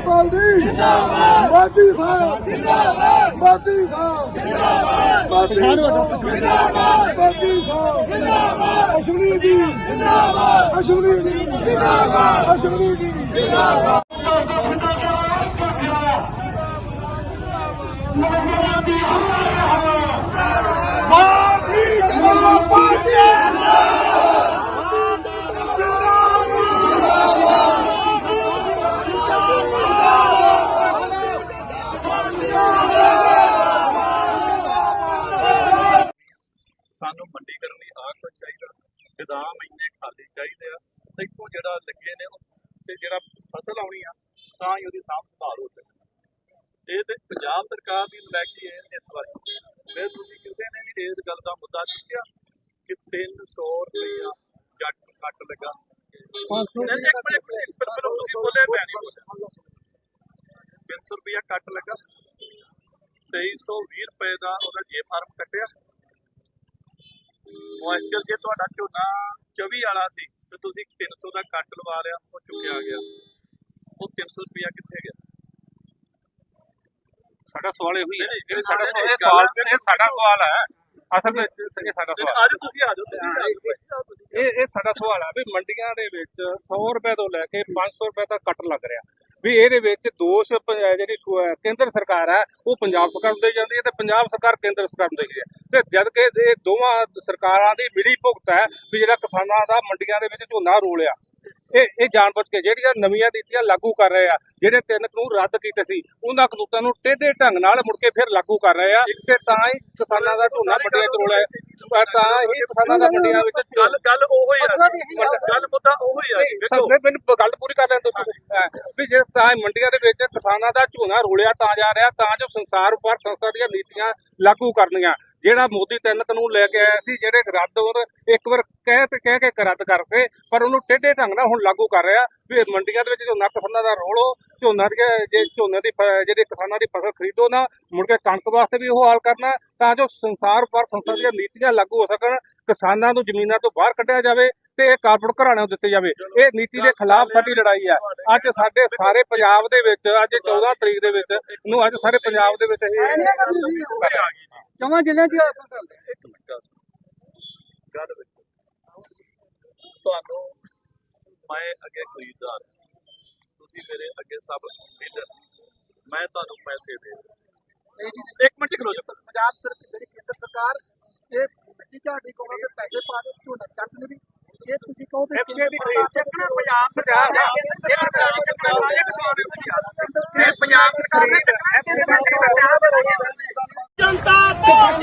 Party ਜਿੰਦਾਬਾਦ। ਮੋਦੀ ਸਾਹਿਬ। ਜਿੰਦਾਬਾਦ। ਮੋਦੀ ਸਾਹਿਬ। ਜਿੰਦਾਬਾਦ। ਮੋਦੀ ਸਾਹਿਬ। ਜਿੰਦਾਬਾਦ। ਮੋਦੀ ਸਾਹਿਬ। ਜਿੰਦਾਬਾਦ। ਅਸ਼ਵਨੀ ਜੀ। ਜਿੰਦਾਬਾਦ। ਅਸ਼ਵਨੀ ਜੀ। ਜਿੰਦਾਬਾਦ। ਅਸ਼ਵਨੀ ਜੀ। ਜਿੰਦਾਬਾਦ। ਭਾਰਤੀ ਜਨਤਾ ਪਾਰਟੀ। ਸਾਨੂੰ ਮੰਡੀਕਰਨ ਲਈ ਆਹ ਕੁਝ ਚਾਹੀਦਾ। ਗਦਾਮ ਇੰਨੇ ਖਾਲੀ ਚਾਹੀਦੇ ਆ ਤੇ ਇੱਥੋਂ ਜਿਹੜਾ ਲੱਗੇ ਨੇ ਉਹ ਤੇ ਜਿਹੜਾ ਫਸਲ ਆਉਣੀ ਆ ਤਾਂ ਹੀ ਉਹਦੀ ਸਾਂਭ ਸੰਭਾਲ ਹੋ ਸਕੇ ਇਹ ਤੇ ਪੰਜਾਬ ਸਰਕਾਰ ਦੀ ਨਲਾਇਕੀ ਹੈ ਇਸ ਵਾਰੀ ਫਿਰ ਤੁਸੀਂ ਕਿਸੇ ਨੇ ਵੀ ਇਸ ਗੱਲ ਦਾ ਮੁੱਦਾ ਚੁੱਕਿਆ ਕਿ 300 ਰੁਪਇਆ ਜੱਟ ਨੂੰ ਕੱਟ ਲੱਗਾ? ਨਹੀਂ, ਇੱਕ ਮਿੰਟ, ਇੱਕ ਮਿੰਟ, ਇੱਕ ਮਿੰਟ, ਪਹਿਲਾਂ ਤੁਸੀਂ ਬੋਲੇ ਮੈਂ ਨਹੀਂ ਬੋਲਿਆ। 300 ਰੁਪਇਆ ਕੱਟ ਲੱਗਾ। 2320 ਰੁਪਏ ਦਾ ਉਹਦਾ ਜੇ ਫਾਰਮ ਕੱਟਿਆ। ਮੋਇਸਚਰ ਜੇ ਤੁਹਾਡਾ ਝੋਨਾ 24 ਵਾਲਾ ਸੀ ਤੇ ਤੁਸੀਂ 300 ਦਾ ਕੱਟ ਲਵਾ ਲਿਆ ਉਹ ਚੁੱਕਿਆ ਗਿਆ। ਉਹ 300 ਰੁਪਇਆ ਕਿੱਥੇ ਗਿਆ? ਸਾਡਾ ਸਵਾਲ ਇਹੋ ਹੀ ਹੈ। ਸਾਡਾ ਇਹ ਸਵਾਲ ਇਹ ਸਾਡਾ ਸਵਾਲ ਹੈ। ਅਸਲ ਵਿੱਚ ਇਹ ਸਾਡਾ ਸਵਾਲ ਆਜੋ ਤੁਸੀਂ ਆ ਜਾਓ ਇਹ ਇਹ ਸਾਡਾ ਸਵਾਲ ਹੈ ਵੀ ਮੰਡੀਆਂ ਦੇ ਵਿੱਚ 100 ਰੁਪਏ ਤੋਂ ਲੈ ਕੇ 500 ਰੁਪਏ ਤੱਕ ਕੱਟ ਲੱਗ ਰਿਹਾ। ਵੀ ਇਹਦੇ ਵਿੱਚ ਦੋਸ਼ ਪ- ਜਿਹੜੀ ਕੇਂਦਰ ਸਰਕਾਰ ਹੈ ਉਹ ਪੰਜਾਬ ਸਰਕਾਰ ਨੂੰ ਦੇਈ ਜਾਂਦੀ ਹੈ ਤੇ ਪੰਜਾਬ ਸਰਕਾਰ ਕੇਂਦਰ ਸਰਕਾਰ ਨੂੰ ਦੇਈ ਹੈ। ਤੇ ਜਦ ਕਿ ਇਹ ਦੋਵਾਂ ਸਰਕਾਰਾਂ ਦੀ ਮਿਲੀ ਭੁਗਤ ਹੈ ਵੀ ਜਿਹੜਾ ਕਿਸਾਨਾਂ ਦਾ ਮੰਡੀਆਂ ਦੇ ਵਿੱਚ ਝੋਨਾ ਰੋਲਿਆ। ਇਹ ਇਹ ਜਾਣਬੁੱਝ ਕੇ ਜਿਹੜੀਆਂ ਨਵੀਆਂ ਨੀਤੀਆਂ ਲਾਗੂ ਕਰ ਰਹੇ ਆ ਜਿਹੜੇ ਤਿੰਨ ਕਾਨੂੰਨ ਰੱਦ ਕੀਤੇ ਸੀ ਉਹਨਾਂ ਕਾਨੂੰਨਾਂ ਨੂੰ ਟੇਢੇ ਢੰਗ ਨਾਲ ਮੁੜ ਕੇ ਫਿਰ ਲਾਗੂ ਕਰ ਰਹੇ ਆ। ਤੇ ਤਾਂ ਹੀ ਕਿਸਾਨਾਂ ਦਾ ਝੋਨਾ 'ਚ ਰੋਲਿਆ ਹੈ। ਤਾਂ ਹੀ ਕਿਸਾਨਾਂ ਦਾ ਮੰਡੀਆਂ ਵਿੱਚ ਗੱਲ ਗੱਲ ਉਹੋ ਹੀ ਆ। ਗੱਲ ਮੁੱਦਾ ਉਹੋ ਹੀ ਆ। ਵੇਖੋ ਮੈਨੂੰ ਗੱਲ ਪੂਰੀ ਕਰ ਲੈਣ ਤੁਸੀਂ। ਵੀ ਜੇ ਤਾਂ ਮੰਡੀਆਂ ਦੇ ਵਿੱਚ ਕਿਸਾਨਾਂ ਦਾ ਝੋਨਾ ਰੋਲਿਆ ਤਾਂ ਜਾ ਰਿਹਾ ਤਾਂ ਜੋ ਸੰਸਾਰ ਉੱਪਰ ਸੰਸਥਾ ਦੀਆਂ ਨੀਤੀਆਂ ਲਾਗੂ ਕਰਨੀਆਂ। ਜਿਹੜਾ ਮੋਦੀ ਤਿੰਨ ਕਾਨੂੰਨ ਲੈ ਕੇ ਆਇਆ ਸੀ ਜਿਹੜੇ ਰੱਦ ਉਹ ਇੱਕ ਵਾਰ ਕਹਿ ਤੇ ਕਹਿ ਕੇ ਰੱਦ ਕਰਤੇ ਪਰ ਉਹਨੂੰ ਟੇਢੇ ਢੰਗ ਨਾਲ ਹੁਣ ਲਾਗੂ ਕਰ ਰਿਹਾ ਵੀ ਮੰਡੀਆਂ ਦੇ ਵਿੱਚ ਝੋਨਾ ਕਿਸਾਨਾਂ ਦਾ ਰੋਲੋ ਝੋਨਾ ਦੀ ਜੇ ਝੋਨੇ ਦੀ ਜਿਹੜੇ ਕਿਸਾਨਾਂ ਦੀ ਫਸਲ ਖਰੀਦੋ ਨਾ ਮੁੜ ਕੇ ਕਣਕ ਵਾਸਤੇ ਵੀ ਉਹ ਹਾਲ ਕਰਨਾ ਤਾਂ ਜੋ ਸੰਸਾਰ ਭਰ ਸੰਸਥਾ ਦੀਆਂ ਨੀਤੀਆਂ ਲਾਗੂ ਹੋ ਸਕਣ ਕਿਸਾਨਾਂ ਨੂੰ ਜ਼ਮੀਨਾਂ ਤੋਂ ਬਾਹਰ ਕੱਢਿਆ ਜਾਵੇ ਤੇ ਇਹ ਕਾਰਪੋਰੇਟ ਘਰਾਣਿਆਂ ਨੂੰ ਦਿੱਤੇ ਜਾਵੇ। ਇਹ ਨੀਤੀ ਦੇ ਖਿਲਾਫ ਸਾਡੀ ਲੜਾਈ ਹੈ ਅੱਜ ਸਾਡੇ ਸਾਰੇ ਪੰਜਾਬ ਦੇ ਵਿੱਚ ਅੱਜ 14 ਤਰੀਕ ਦੇ ਵਿੱਚ ਨੂੰ ਅੱਜ ਸਾਰੇ ਪੰਜਾਬ ਦੇ ਵਿੱਚ ਇਹ ਆ ਗਈ ਜੀ ਜਮਾ ਜ਼ਿਲ੍ਹੇ ਦੀ ਹਾਲਤ ਕਰਦੇ ਇੱਕ ਮਿੰਟ ਗੱਲ ਗੱਲ ਵੇਖੋ ਤੁਹਾਨੂੰ ਮੈਂ ਅੱਗੇ ਖਰੀਦਦਾਰ ਤੁਸੀਂ ਮੇਰੇ ਅੱਗੇ ਸਭ ਡੀਲਰ ਮੈਂ ਤੁਹਾਨੂੰ ਪੈਸੇ ਦੇ ਰਿਹਾ। ਇੱਕ ਮਿੰਟ ਖਲੋ ਜਾਓ ਪੰਜਾਬ ਸਰਕਾਰ ਜਿਹੜੀ ਕੇਂਦਰ ਸਰਕਾਰ ਇਹ ਮਿੱਟੀ ਝਾੜੀ ਕੋਲੋਂ ਤੇ ਪੈਸੇ ਪਾ ਕੇ ਝੋਨਾ ਚੱਕ ਨਹੀਂ ਰਹੀ। ਇਹ ਤੁਸੀਂ ਕਹੋ ਵੀ FCI ਦੀ ਖਰੀਦ ਚੱਕਣਾ ਪੰਜਾਬ ਸਰਕਾਰ ਨੇ। ਕੇਂਦਰ ਸਰਕਾਰ ਨੇ ਚੱਕਣਾ ਇਹ ਪੰਜਾਬ ਸਰਕਾਰ ਨੇ ਜਿੰਦਾਬਾਦ Oh,